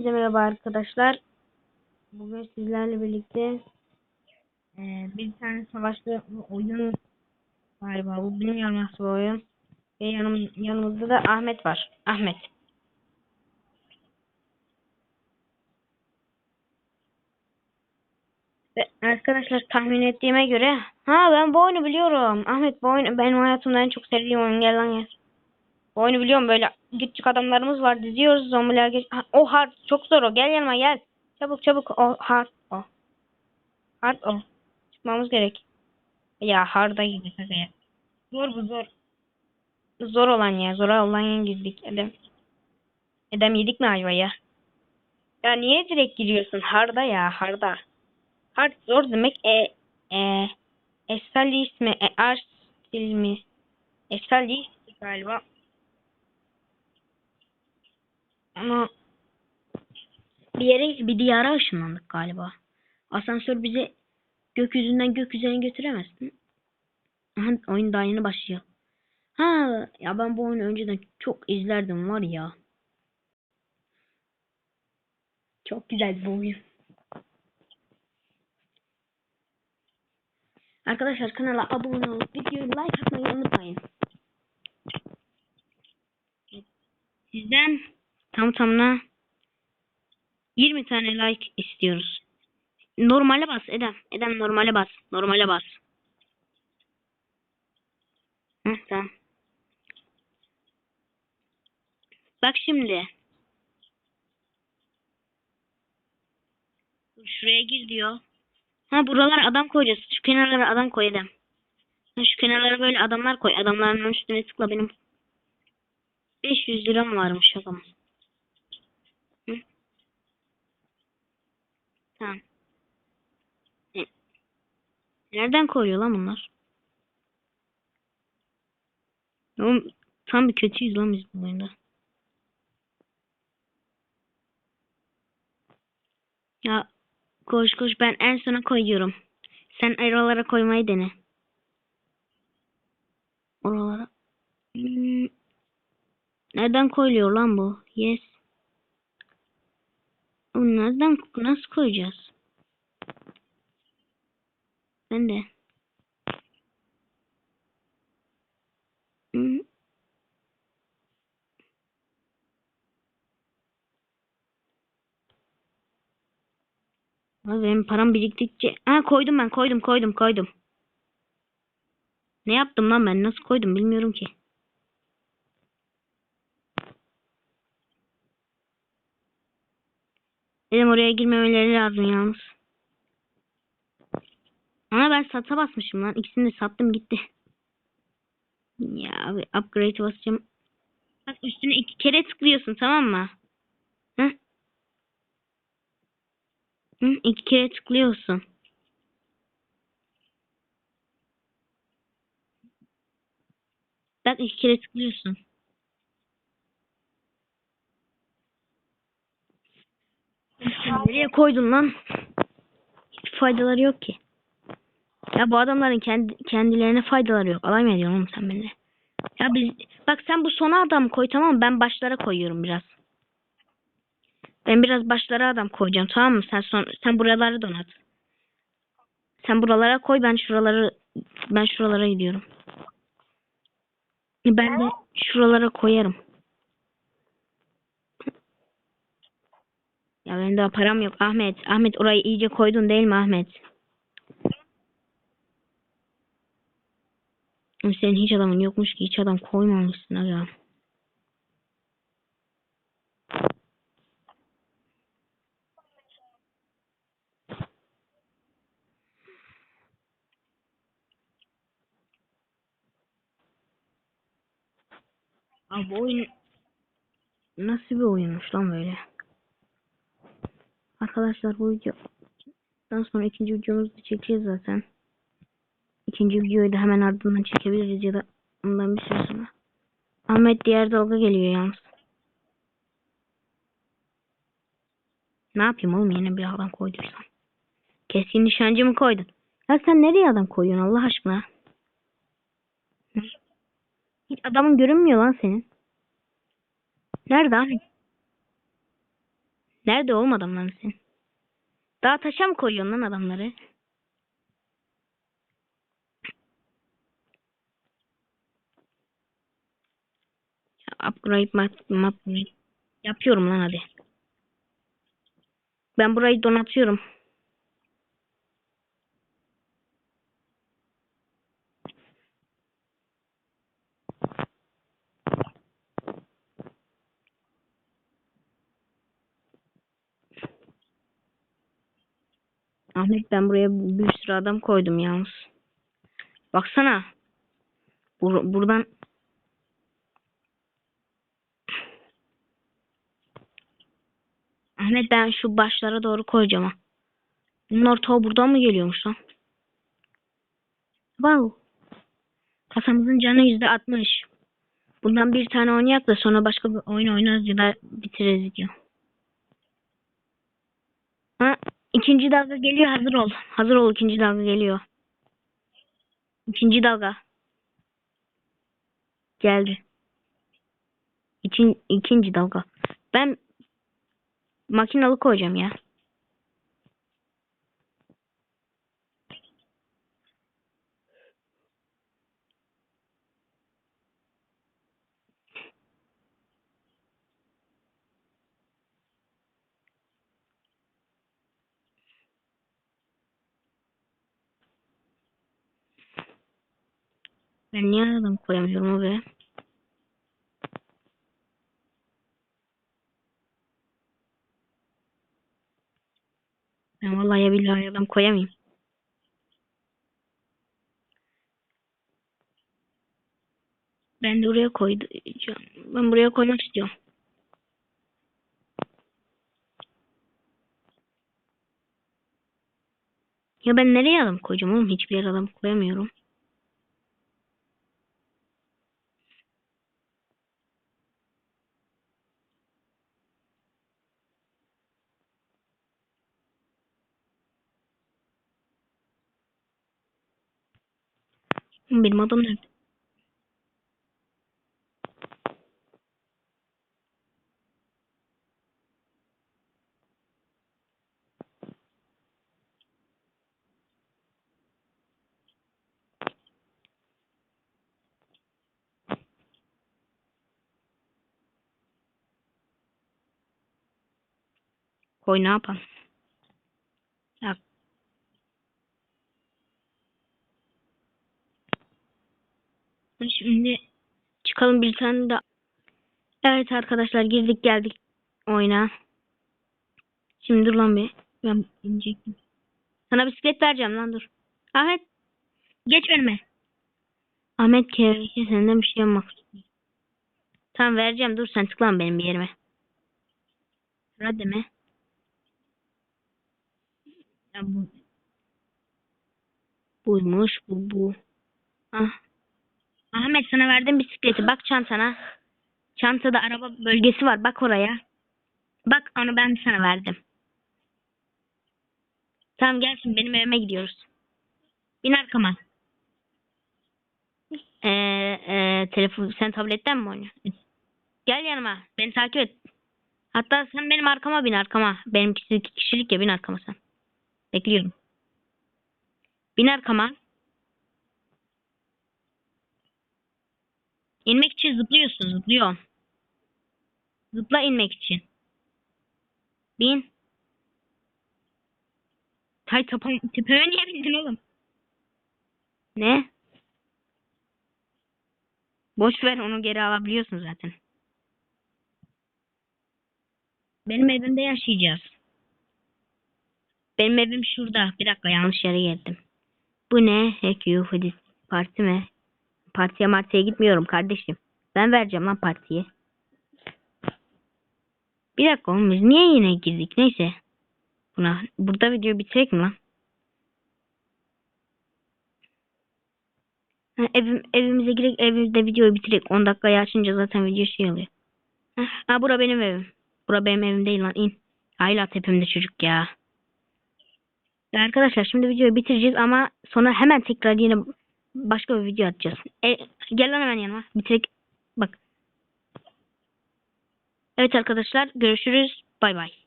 Hepinize merhaba arkadaşlar. Bugün sizlerle birlikte e, bir tane savaşlı oyun galiba. Bu benim yanılmaz bir oyun. Ve yanım, yanımızda da Ahmet var. Ahmet. Ve arkadaşlar tahmin ettiğime göre ha ben bu oyunu biliyorum. Ahmet bu oyunu benim hayatımda en çok sevdiğim oyun. Gel lan gel. Oyunu biliyorum böyle küçük adamlarımız var diziyoruz zombiler geç. O hard çok zor o gel yanıma gel. Çabuk çabuk o hard o. Hard o. Çıkmamız gerek. Ya hard'a girdik ya. Zor bu zor. Zor olan ya zor olan girdik Edem. Edem yedik mi ayva ya? Ya niye direkt giriyorsun hard'a ya hard'a. Hard zor demek e e Esalis mi e Arsil mi? Esalis galiba. Ama bir yere bir diyara ışınlandık galiba. Asansör bizi gökyüzünden gökyüzüne götüremezsin. Aha, oyun daha yeni başlıyor. Ha ya ben bu oyunu önceden çok izlerdim var ya. Çok güzel bu oyun. Arkadaşlar kanala abone olup videoyu like atmayı unutmayın. Sizden tam tamına 20 tane like istiyoruz. Normale bas Edem. Edem normale bas. Normale bas. Heh, tamam. Bak şimdi. Şuraya gir diyor. Ha buralar adam koyacağız. Şu kenarlara adam koy Edem. Şu kenarlara böyle adamlar koy. Adamların üstüne tıkla benim. 500 liram varmış o zaman. Hı? E, Nereden koyuyor lan bunlar? Oğlum tam bir kötüyüz lan biz bu oyunda. Ya koş koş ben en sona koyuyorum. Sen oralara koymayı dene. Oralara. Hmm. Nereden koyuluyor lan bu? Yes. Nereden nasıl koyacağız? Ben de. Hmm. Abi benim param biriktikçe... Ha koydum ben koydum koydum koydum. Ne yaptım lan ben? Nasıl koydum bilmiyorum ki. Dedim oraya girmemeleri lazım yalnız. Ama ben sata basmışım lan. İkisini de sattım gitti. Ya abi upgrade basacağım. Bak üstüne iki kere tıklıyorsun tamam mı? Hı? Hı, iki kere tıklıyorsun. Bak iki kere tıklıyorsun. Nereye koydun lan? Hiç faydaları yok ki. Ya bu adamların kendi, kendilerine faydaları yok. Alay mı ediyorsun oğlum sen benimle? Ya biz bak sen bu sona adam koy tamam mı? Ben başlara koyuyorum biraz. Ben biraz başlara adam koyacağım tamam mı? Sen son, sen buraları donat. Sen buralara koy ben şuraları ben şuralara gidiyorum. Ben de şuralara koyarım. Ya benim daha param yok Ahmet. Ahmet orayı iyice koydun değil mi Ahmet? Senin hiç adamın yokmuş ki hiç adam koymamışsın aga. Abi oyun nasıl bir oyunmuş lan böyle? Arkadaşlar bu videodan sonra ikinci videomuzu da çekeceğiz zaten. İkinci videoyu da hemen ardından çekebiliriz ya da ondan bir süre sonra. Ahmet diğer dalga geliyor yalnız. Ne yapayım oğlum yine bir adam koydursam. Keskin nişancı mı koydun? Ya sen nereye adam koyuyorsun Allah aşkına? Hiç adamın görünmüyor lan senin. Nerede Ahmet? Nerede oğlum adamların sen? Daha taşa mı koyuyorsun lan adamları? Upgrade map, map yapıyorum lan hadi. Ben burayı donatıyorum. Ahmet ben buraya bir sürü adam koydum yalnız. Baksana. Bur buradan Ahmet ben şu başlara doğru koyacağım ha. Bunlar ta buradan mı geliyormuş lan? Wow. Kasamızın canı yüzde altmış. Bundan bir tane oynayak da sonra başka bir oyun oynarız ya da bitiririz video. Ha, ikinci dalga geliyor hazır ol. Hazır ol ikinci dalga geliyor. İkinci dalga. Geldi. İkin, ikinci dalga. Ben makinalı koyacağım ya. Ben niye adam koyamıyorum abi? Ben vallahi billahi adam koyamayayım. Ben de oraya koyacağım. Ben buraya koymak istiyorum. Ya ben nereye adam koyacağım oğlum? Hiçbir yere adam koyamıyorum. Benim adam nerede? Koy ne yapalım? Ya Şimdi çıkalım bir tane de. Evet arkadaşlar girdik geldik oyuna. Şimdi dur lan bir. Ben inecektim. Sana bisiklet vereceğim lan dur. Ahmet geç önüme. Ahmet kesinlikle senden bir şey yapmak istiyor. Tamam vereceğim dur sen tıklan benim bir yerime. Hadi mi? Ya bu buymuş bu bu. Ah. Ahmet sana verdim bisikleti. Bak çantana. Çantada araba bölgesi var. Bak oraya. Bak onu ben sana verdim. Tamam gel şimdi benim evime gidiyoruz. Bin arkama. Ee, e, telefon sen tabletten mi oynuyorsun? Gel yanıma. Beni takip et. Hatta sen benim arkama bin arkama. Benim kişilik, kişilik ya bin arkama sen. Bekliyorum. Bin arkama. İnmek için zıplıyorsun, zıplıyor. Zıpla inmek için. Bin. Hay tepem, tepeme niye bindin oğlum? Ne? Boş ver onu geri alabiliyorsun zaten. Benim evimde yaşayacağız. Benim evim şurada. Bir dakika yanlış yere geldim. Bu ne? Hack you for mi? Partiye martiye gitmiyorum kardeşim. Ben vereceğim lan partiye. Bir dakika oğlum biz niye yine girdik? Neyse. Buna burada video bitirek mi lan? Ha, evim, evimize girek evimizde videoyu bitirek. 10 dakikayı açınca zaten video şey oluyor. Ha, ha bura benim evim. Bura benim evim değil lan in. Hala tepemde çocuk. Ya Arkadaşlar şimdi videoyu bitireceğiz ama sonra hemen tekrar yine başka bir video atacağız. E, gel lan hemen yanıma. Bitirek. Bak. Evet arkadaşlar görüşürüz. Bay bay.